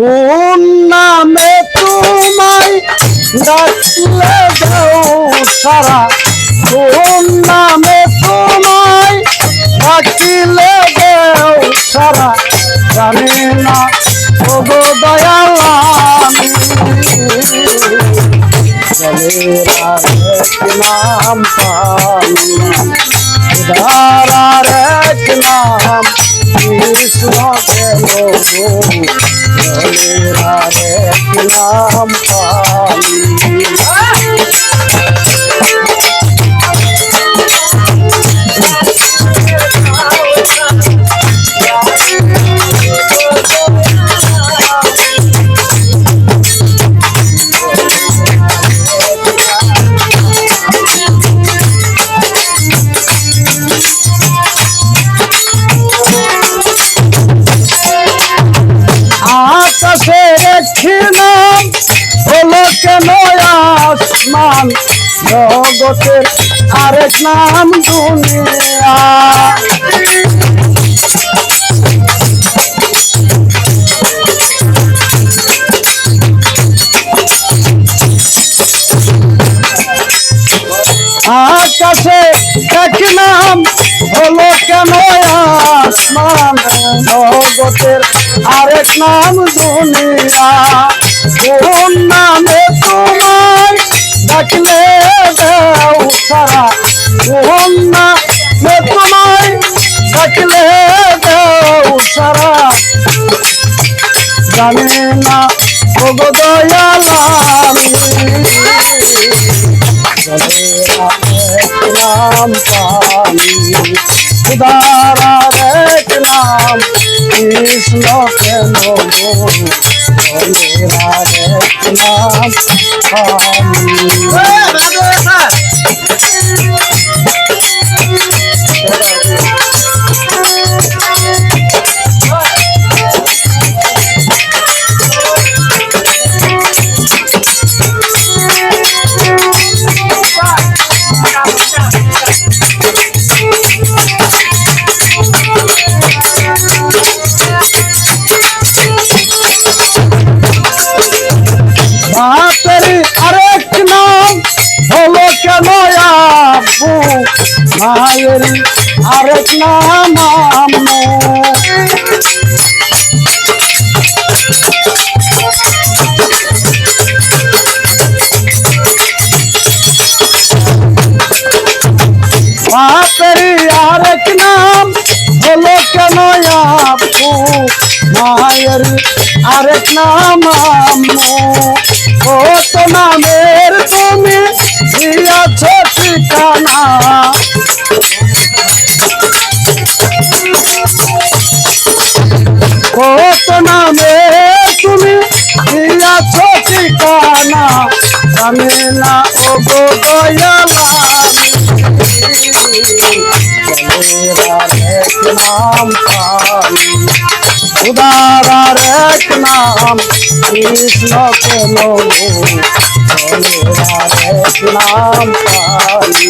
কোন নামে তোমায় ডাকলে দেও সারা? কোন নামে তোমায় ডাকিলে দেও সারা? জানি না, ওগো দয়াল আমি। নাম পানি উদার এক নাম কৃষ্ণ জলের এক নাম পানি হলো কেন আসমান? জগতের আরেক নাম দুনিয়া। আকাশে এক নাম হলো কেন আসমান? জগতের আরেক নাম দুনিয়া। কোন নামে তোমায় ডাকলে দেও সারা কোন নামে তোমায় ডাকলে দেও সারা জানে না, ওগো দয়াল আমি। নাম পানি উদার এক নাম কৃষ্ণ কেন এক নাম আব্বু মায়ের আরেক নাম বাপের আরেক নাম হলো কেন আব্বু মায়ের আরেক নাম আম্মু কত নামের না ও গো এক নাম পানি উদার এক নাম কৃষ্ণ কেন এক নাম পানি